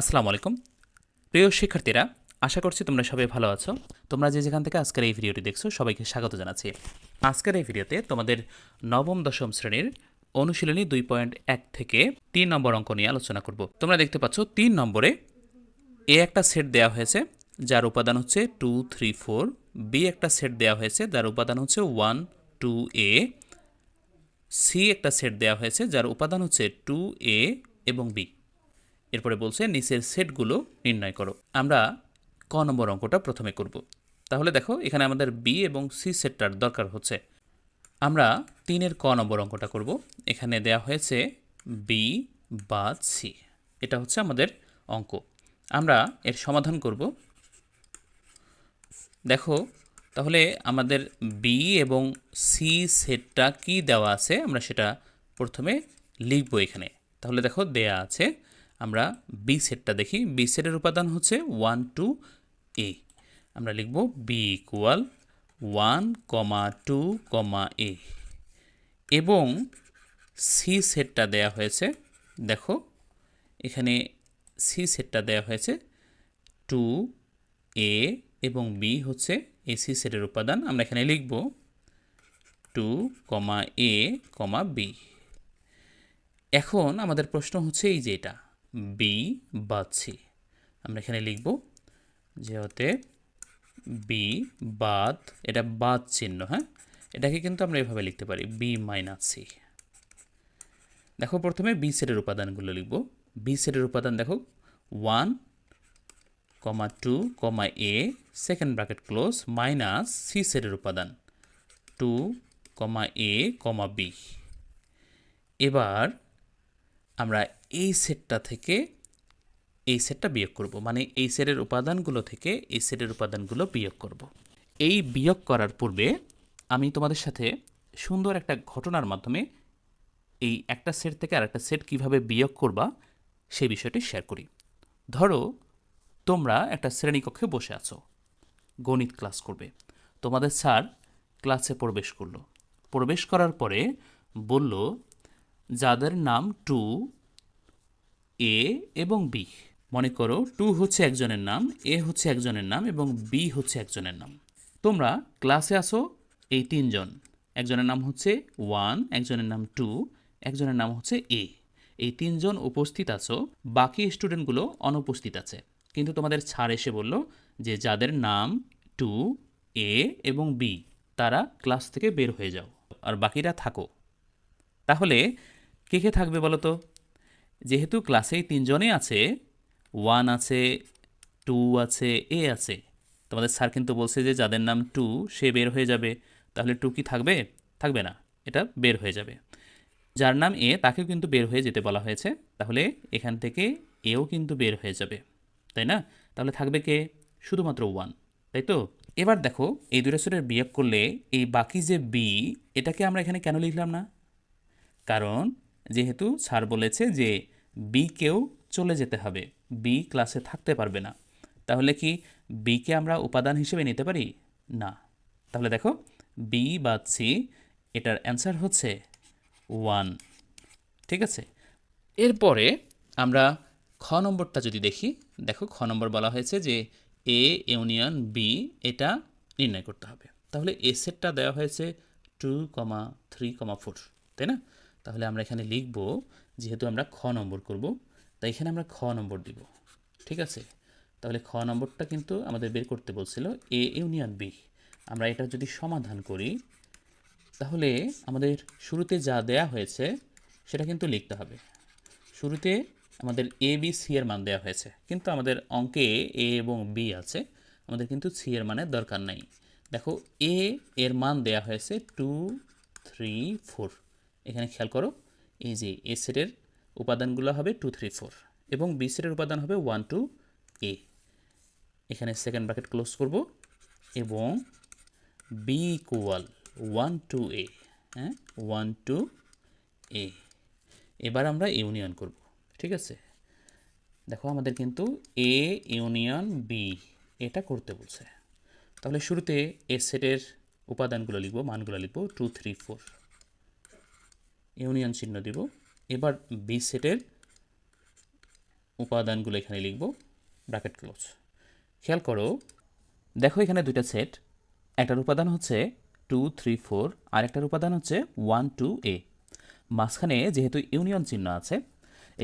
আসসালামু আলাইকুম। প্রিয় শিক্ষার্থীরা, আশা করছি তোমরা সবাই ভালো আছো। তোমরা যে যেখান থেকে আজকের এই ভিডিওটি দেখছ, সবাইকে স্বাগত জানাচ্ছি। আজকের এই ভিডিওতে তোমাদের নবম, দশম শ্রেণির অনুশীলনী দুই পয়েন্ট এক থেকে তিন নম্বর অঙ্ক নিয়ে আলোচনা করব। তোমরা দেখতে পাচ্ছ, তিন নম্বরে এ একটা সেট দেওয়া হয়েছে, যার উপাদান হচ্ছে টু, থ্রি, ফোর। বি একটা সেট দেওয়া হয়েছে, যার উপাদান হচ্ছে ওয়ান, টু, এ। সি একটা সেট দেওয়া হয়েছে, যার উপাদান হচ্ছে টু, এ এবং বি। এরপরে বলছে নিচের সেটগুলো নির্ণয় করো। আমরা ক নম্বর অঙ্কটা প্রথমে করব। তাহলে দেখো, এখানে আমাদের বি এবং সি সেটটার দরকার হচ্ছে। আমরা তিনের ক নম্বর অঙ্কটা করব। এখানে দেয়া হয়েছে বি বা সি। এটা হচ্ছে আমাদের অঙ্ক। আমরা এর সমাধান করব। দেখো, তাহলে আমাদের বি এবং সি সেটটা কি দেওয়া আছে? আমরা সেটা প্রথমে লিখব এখানে। তাহলে দেখো, দেয়া আছে আমরা বি সেটটা দেখি। বি সেটের উপাদান হচ্ছে ওয়ান টু এ আমরা লিখব B equal one comma two comma A এবং সি সেটটা দেয়া হয়েছে, দেখো, এখানে সি সেটটা দেয়া হয়েছে টু এ এবং বি হচ্ছে এ সি সেটের উপাদান। আমরা এখানে লিখব টু কমা এ কমা বি এখন আমাদের প্রশ্ন হচ্ছে এই যে এটা। বি বাদ সি আমরা এখানে লিখব যে বি বাদ, এটা বাদ চিহ্ন হ্যাঁ? এটাকে কিন্তু আমরা এভাবে লিখতে পারি বি মাইনাস সি দেখো প্রথমে বি সেটের উপাদানগুলো লিখব। বি সেটের উপাদান দেখো one comma two comma A second bracket close minus C সেটের উপাদান টু কমা এ কমা বি এবার আমরা এই সেটটা থেকে এই সেটটা বিয়োগ করব। মানে এই সেটের উপাদানগুলো থেকে এই সেটের উপাদানগুলো বিয়োগ করব। এই বিয়োগ করার পূর্বে আমি তোমাদের সাথে সুন্দর একটা ঘটনার মাধ্যমে এই একটা সেট থেকে আরেকটা সেট কীভাবে বিয়োগ করবা সেই বিষয়টি শেয়ার করি। ধরো, তোমরা একটা শ্রেণীকক্ষে বসে আছো। গণিত ক্লাস করবে। তোমাদের স্যার ক্লাসে প্রবেশ করল। প্রবেশ করার পরে বলল, যাদের নাম টু এ এবং বি। মনে করো, টু হচ্ছে একজনের নাম, এ হচ্ছে একজনের নাম এবং বি হচ্ছে একজনের নাম। তোমরা ক্লাসে আসো, এই তিনজন। একজনের নাম হচ্ছে ওয়ান, একজনের নাম টু, একজনের নাম হচ্ছে এ। এই তিনজন উপস্থিত আছো, বাকি স্টুডেন্টগুলো অনুপস্থিত আছে। কিন্তু তোমাদের ছাড় এসে বলল যে যাদের নাম টু, এ এবং বি, তারা ক্লাস থেকে বের হয়ে যাও, আর বাকিরা থাকো। তাহলে কে কে থাকবে বলো তো? যেহেতু ক্লাসেই তিনজনে আছে ওয়ান আছে টু আছে এ আছে। তোমাদের স্যার কিন্তু বলছে যে যাদের নাম টু সে বের হয়ে যাবে। তাহলে টু কি থাকবে? থাকবে না। এটা বের হয়ে যাবে। যার নাম এ তাকেও কিন্তু বের হয়ে যেতে বলা হয়েছে। তাহলে এখান থেকে এও কিন্তু বের হয়ে যাবে। তাই না? তাহলে থাকবে কে? শুধুমাত্র ওয়ান তাই তো? এবার দেখো, এই দুটো সেটের বিয়োগ করলে এই বাকি যে বি এটাকে আমরা এখানে কেন লিখলাম না? কারণ যেহেতু স্যার বলেছে যে বি কেও চলে যেতে হবে। বি ক্লাসে থাকতে পারবে না। তাহলে কি বিকে আমরা উপাদান হিসেবে নিতে পারি? না। তাহলে দেখো বি বা সি এটার অ্যান্সার হচ্ছে ওয়ান ঠিক আছে? এরপরে আমরা খ নম্বরটা যদি দেখি, দেখো খ নম্বর বলা হয়েছে যে এ ইউনিয়ন বি এটা নির্ণয় করতে হবে। তাহলে এ সেটটা দেওয়া হয়েছে two comma three comma four তাই না? তাহলে আমরা এখানে লিখব, যেহেতু আমরা খ নম্বর করব, তাই এখানে আমরা খ নম্বর দিব। ঠিক আছে? তাহলে খ নম্বরটা কিন্তু আমাদের বের করতে বলছিল এ ইউনিয়ন বি আমরা এটা যদি সমাধান করি, তাহলে আমাদের শুরুতে যা দেয়া হয়েছে, সেটা কিন্তু লিখতে হবে। শুরুতে আমাদের এ বি সি এর মান দেওয়া হয়েছে। কিন্তু আমাদের অঙ্কে এ এবং বি আছে, আমাদের কিন্তু সি এর মানের দরকার নাই। দেখো এ এর মান দেয়া হয়েছে টু থ্রি ফোর এখানে খেয়াল করো, এই যে এ সেটের উপাদানগুলো হবে টু থ্রি ফোর এবং বি সেটের উপাদান হবে ওয়ান টু এ এখানে সেকেন্ড ব্র্যাকেট ক্লোজ করব এবং B equal one two A হ্যাঁ? ওয়ান টু এ এবার আমরা ইউনিয়ন করব, ঠিক আছে? দেখো আমাদের কিন্তু এ ইউনিয়ন বি এটা করতে বলছে। তাহলে শুরুতে এ সেটের উপাদানগুলো লিখব, মানগুলো লিখব টু থ্রি ফোর ইউনিয়ন চিহ্ন দিব। এবার বি সেটের উপাদানগুলো এখানে লিখব ব্র্যাকেট ক্লোজ খেয়াল করো, দেখো এখানে দুইটা সেট একটার উপাদান হচ্ছে টু থ্রি ফোর আর একটার উপাদান হচ্ছে ওয়ান টু এ মাঝখানে যেহেতু ইউনিয়ন চিহ্ন আছে,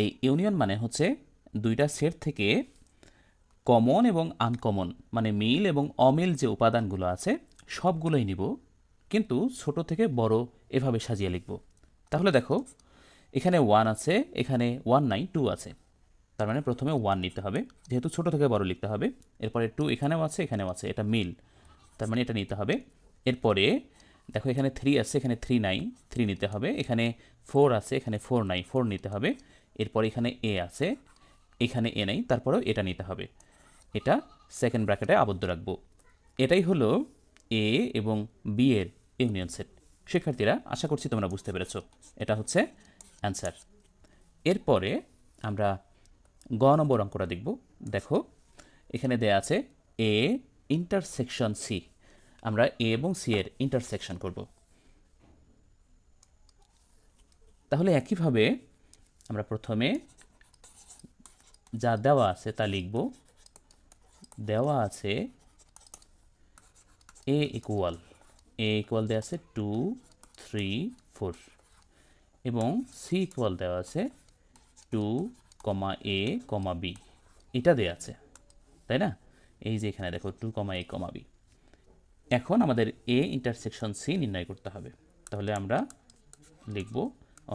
এই ইউনিয়ন মানে হচ্ছে দুইটা সেট থেকে কমন এবং আনকমন মানে মিল এবং অমিল যে উপাদানগুলো আছে, সবগুলোই নিব। কিন্তু ছোট থেকে বড় এভাবে সাজিয়ে লিখব। তাহলে দেখো, এখানে ওয়ান আছে, এখানে ওয়ান নাই টু আছে। তার মানে প্রথমে ওয়ান নিতে হবে, যেহেতু ছোট থেকে বড় লিখতে হবে। এরপরে টু এখানেও আছে এখানেও আছে, এটা মিল। তার মানে এটা নিতে হবে। এরপরে দেখো, এখানে থ্রি আছে, এখানে থ্রি নাই থ্রি নিতে হবে। এখানে ফোর আছে, এখানে ফোর নাই ফোর নিতে হবে। এরপর এখানে এ আছে, এখানে এ নাই, তারপরেও এটা নিতে হবে। এটা সেকেন্ড ব্র্যাকেটে আবদ্ধ রাখব। এটাই হলো এ এবং বি এর ইউনিয়ন সেট শিক্ষার্থীরা, আশা করছি তোমরা বুঝতে পেরেছ। এটা হচ্ছে অ্যান্সার এরপরে আমরা গ নম্বর অঙ্কটা দেখব। দেখো, এখানে দেয়া আছে এ ইন্টারসেকশন সি আমরা এ এবং সি এর ইন্টারসেকশন করব। তাহলে একইভাবে আমরা প্রথমে যা দেওয়া আছে তা লিখব। দেওয়া আছে এ ইকুয়াল এ ইকুয়াল দেওয়া আছে টু থ্রি ফোর এবং সি ইকুয়াল দেওয়া আছে টু কমা এ কমা বি এটা দেওয়া আছে, তাই না? এই যে এখানে দেখো টু কমা এ কমা বি এখন আমাদের এ ইন্টারসেকশন সি নির্ণয় করতে হবে। তাহলে আমরা লিখব,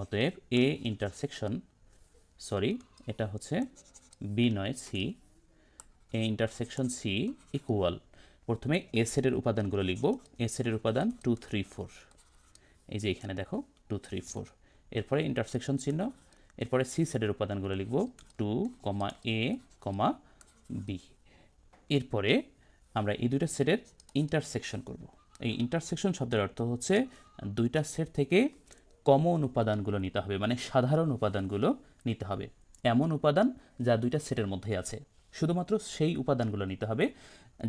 অতএব এ ইন্টারসেকশন সরি এটা হচ্ছে বি নয় C A intersection C equal প্রথমে এ সেটের উপাদানগুলো লিখব। এ সেটের উপাদান টু থ্রি ফোর এই যে এখানে দেখো টু থ্রি ফোর এরপরে ইন্টারসেকশন চিহ্ন, এরপরে সি সেটের উপাদানগুলো লিখব টু কমা এ কমা বি এরপরে আমরা এই দুইটা সেটের ইন্টারসেকশন করব। এই ইন্টারসেকশন শব্দের অর্থ হচ্ছে দুইটা সেট থেকে কমন উপাদানগুলো নিতে হবে মানে সাধারণ উপাদানগুলো নিতে হবে। এমন উপাদান যা দুইটা সেটের মধ্যে আছে। শুধুমাত্র সেই উপাদানগুলো নিতে হবে।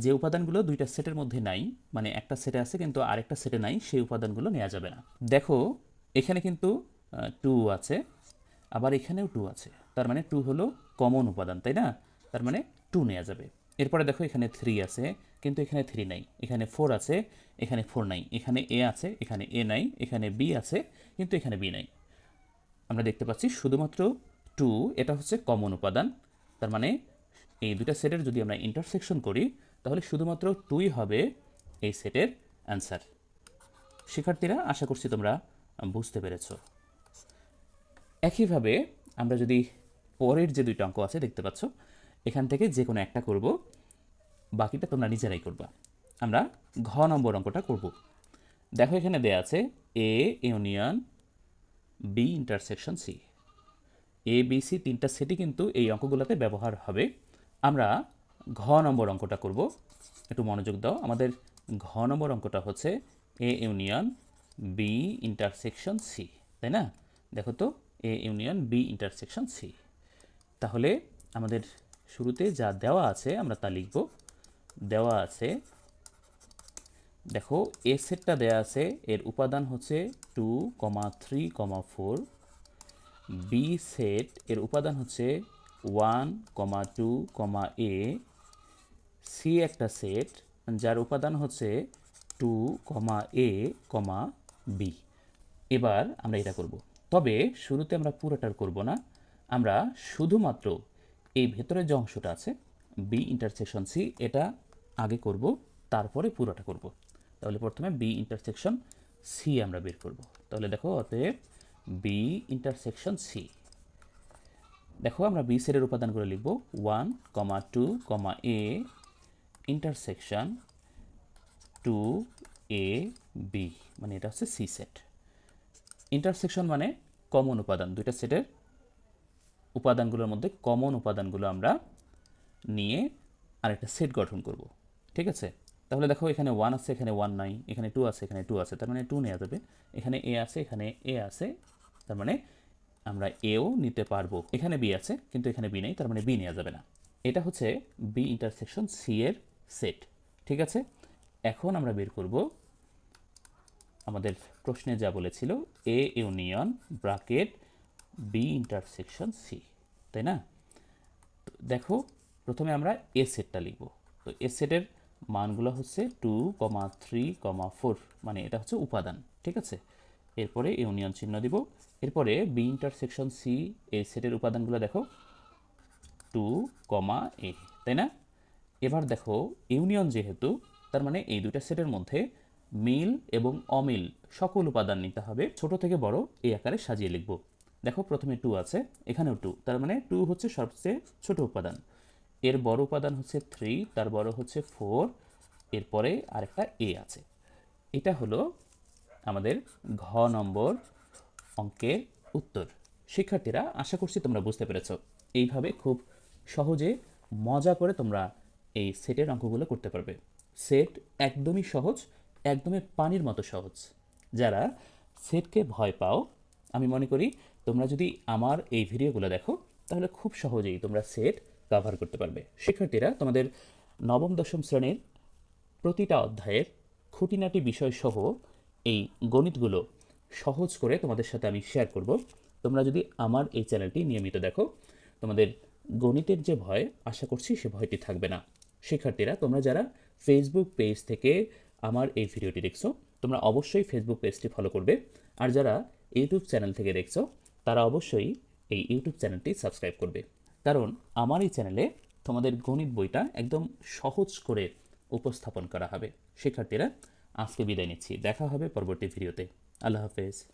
যে উপাদানগুলো দুইটা সেটের মধ্যে নাই মানে একটা সেটে আছে কিন্তু আরেকটা সেটে নাই, সেই উপাদানগুলো নেওয়া যাবে না। দেখো, এখানে কিন্তু টু আছে, আবার এখানেও টু আছে। তার মানে টু হলো কমন উপাদান, তাই না? তার মানে টু নেওয়া যাবে। এরপরে দেখো এখানে থ্রি আছে, কিন্তু এখানে থ্রি নাই। এখানে ফোর আছে, এখানে ফোর নাই। এখানে এ আছে, এখানে এ নাই। এখানে বি আছে, কিন্তু এখানে বি নাই। আমরা দেখতে পাচ্ছি শুধুমাত্র টু এটা হচ্ছে কমন উপাদান। তার মানে এই দুটা সেটের যদি আমরা ইন্টারসেকশন করি, তাহলে শুধুমাত্র টুই হবে এই সেটের অ্যান্সার শিক্ষার্থীরা, আশা করছি তোমরা বুঝতে পেরেছ। একইভাবে আমরা যদি পরের যে দুইটা অঙ্ক আছে দেখতে পাচ্ছ, এখান থেকে যে কোনো একটা করব, বাকিটা তোমরা নিজেরাই করবা। আমরা ঘ নম্বর অঙ্কটা করব। দেখো এখানে দেয়া আছে A union B intersection C A B C তিনটা সেটই কিন্তু এই অঙ্কগুলোতে ব্যবহার হবে। আমরা ঘ নম্বর অঙ্কটা করব। একটু মনোযোগ দাও। আমাদের ঘ নম্বর অঙ্কটা হচ্ছে A union B intersection C তাই না? দেখো তো A union B intersection C তাহলে আমাদের শুরুতে যা দেওয়া আছে আমরা তা লিখব। দেওয়া আছে, দেখো এ সেটটা দেওয়া আছে, এর উপাদান হচ্ছে two comma three comma four B set এর উপাদান হচ্ছে one comma two comma A C একটা সেট যার উপাদান হচ্ছে টু কমা এ কমা বি এবার আমরা এটা করব। তবে শুরুতে আমরা পুরোটার করব না। আমরা শুধুমাত্র এই ভেতরের যে অংশটা আছে বি ইন্টারসেকশন সি এটা আগে করব, তারপরে পুরোটা করব। তাহলে প্রথমে বি ইন্টারসেকশন সি আমরা বের করব। তাহলে দেখো, অতএব বি ইন্টারসেকশন সি দেখো, আমরা বি সেটের উপাদানগুলো লিখব। One comma two comma A intersection two A B মানে এটা হচ্ছে সি সেট ইন্টারসেকশন মানে কমন উপাদান। দুইটা সেটের উপাদানগুলোর মধ্যে কমন উপাদানগুলো আমরা নিয়ে আরেকটা সেট গঠন করব। ঠিক আছে? তাহলে দেখো, এখানে ওয়ান আছে, এখানে ওয়ান নাই, এখানে টু আছে, এখানে টু আছে, তার মানে টু নেওয়া যাবে। এখানে এ আছে, এখানে এ আছে, তার মানে আমরা এও নিতে পারব। এখানে বি আছে, কিন্তু এখানে বি নেই, তার মানে বি নেওয়া যাবে না। এটা হচ্ছে বি ইন্টারসেকশন সি এর সেট ঠিক আছে? এখন আমরা বের করব আমাদের প্রশ্নে যা বলেছিল A union bracket B intersection C তাই না? দেখো, প্রথমে আমরা এ সেটটা লিখব। তো এ সেটের মানগুলো হচ্ছে two comma three comma four মানে এটা হচ্ছে উপাদান, ঠিক আছে? এরপরে ইউনিয়ন চিহ্ন দিব। এরপরে বি ইন্টারসেকশন সি এই সেটের উপাদানগুলো দেখো। টু কমা এ তাই না? এবার দেখো ইউনিয়ন যেহেতু, তার মানে এই দুইটা সেটের মধ্যে মিল এবং অমিল সকল উপাদান নিতে হবে। ছোট থেকে বড় এই আকারে সাজিয়ে লিখব। দেখো, প্রথমে টু আছে, এখানেও টু তার মানে টু হচ্ছে সবচেয়ে ছোট উপাদান। এর বড় উপাদান হচ্ছে থ্রি তার বড় হচ্ছে ফোর এরপরে আরেকটা এ আছে। এটা হলো আমাদের ঘ নম্বর অঙ্কের উত্তর। শিক্ষার্থীরা, আশা করছি তোমরা বুঝতে পেরেছ। এইভাবে খুব সহজে মজা করে তোমরা এই সেটের অঙ্কগুলো করতে পারবে। সেট একদমই সহজ, একদমই পানির মতো সহজ। যারা সেটকে ভয় পাও, আমি মনে করি তোমরা যদি আমার এই ভিডিওগুলো দেখো, তাহলে খুব সহজেই তোমরা সেট কভার করতে পারবে। শিক্ষার্থীরা, তোমাদের নবম, দশম শ্রেণির প্রতিটা অধ্যায়ের খুঁটিনাটি বিষয়সহ এই গণিতগুলো সহজ করে তোমাদের সাথে আমি শেয়ার করব। তোমরা যদি আমার এই চ্যানেলটি নিয়মিত দেখো, তোমাদের গণিতের যে ভয়, আশা করছি সে ভয়টি থাকবে না। শিক্ষার্থীরা, তোমরা যারা ফেসবুক পেজ থেকে আমার এই ভিডিওটি দেখছ, তোমরা অবশ্যই ফেসবুক পেজটি ফলো করবে। আর যারা ইউটিউব চ্যানেল থেকে দেখছ, তারা অবশ্যই এই ইউটিউব চ্যানেলটি সাবস্ক্রাইব করবে। কারণ আমার এই চ্যানেলে তোমাদের গণিত বইটা একদম সহজ করে উপস্থাপন করা হবে। শিক্ষার্থীরা আজকে বিদায় নিচ্ছি। দেখা হবে পরবর্তী ভিডিওতে। আল্লাহ হাফেজ।